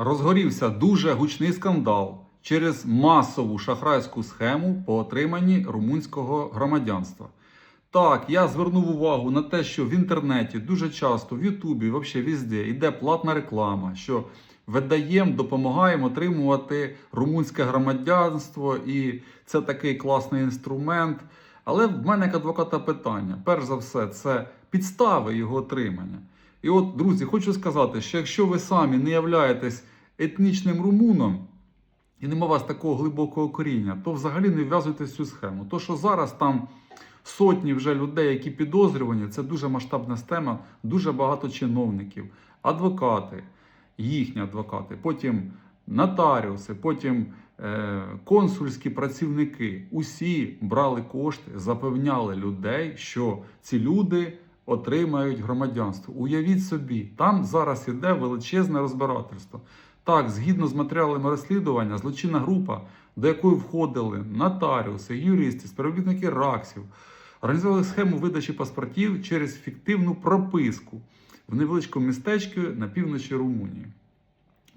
Розгорівся дуже гучний скандал через масову шахрайську схему по отриманні румунського громадянства. Так, я звернув увагу на те, що в інтернеті дуже часто, в Ютубі, взагалі везде йде платна реклама, що видаємо, допомагаємо отримувати румунське громадянство, і це такий класний інструмент. Але в мене як адвоката питання: перш за все, це підстави його отримання. І от, друзі, хочу сказати, що якщо ви самі не являєтесь етнічним румуном і нема у вас такого глибокого коріння, то взагалі не вв'язуйтесь в цю схему. То, що зараз там сотні вже людей, які підозрювані, це дуже масштабна тема, дуже багато чиновників, адвокати, їхні адвокати, потім нотаріуси, потім е, консульські працівники. Усі брали кошти, запевняли людей, що ці люди отримають громадянство. Уявіть собі, там зараз іде величезне розбирательство. Так, згідно з матеріалами розслідування, злочинна група, до якої входили нотаріуси, юристи, співробітники РАКСів, організували схему видачі паспортів через фіктивну прописку в невеличкому містечку на півночі Румунії.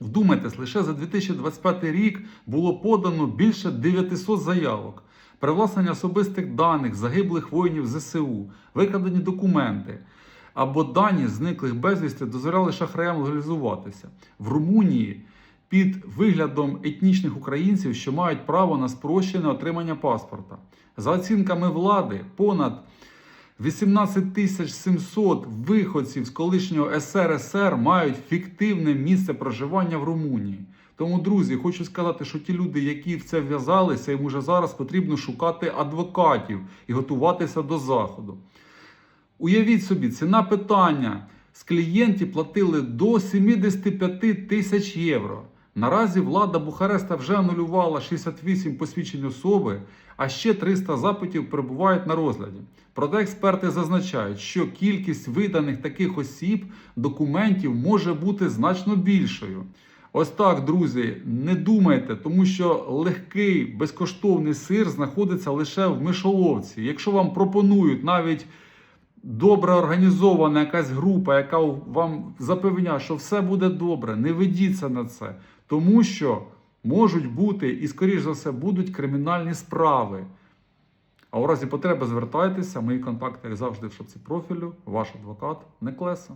Вдумайтесь, лише за 2025 рік було подано більше 900 заявок, привласнення особистих даних загиблих воїнів ЗСУ, викрадені документи або дані зниклих безвісти дозволяли шахраям легалізуватися. В Румунії під виглядом етнічних українців, що мають право на спрощене отримання паспорта. За оцінками влади, понад 18 тисяч 700 виходців з колишнього СРСР мають фіктивне місце проживання в Румунії. Тому, друзі, хочу сказати, що ті люди, які в це в'язалися, їм уже зараз потрібно шукати адвокатів і готуватися до заходу. Уявіть собі, ціна питання з клієнтів платили до 75 тисяч євро. Наразі влада Бухареста вже анулювала 68 посвідчень особи, а ще 300 запитів перебувають на розгляді. Проте експерти зазначають, що кількість виданих таких осіб документів може бути значно більшою. Ось так, друзі, не думайте, тому що легкий безкоштовний сир знаходиться лише в мишоловці. Якщо вам пропонують навіть добре організована якась група, яка вам запевняє, що все буде добре, не ведіться на це, тому що можуть бути і, скоріш за все, будуть кримінальні справи. А у разі потреби звертайтеся, мої контакти, як завжди, в шапці профілю, ваш адвокат Неклеса.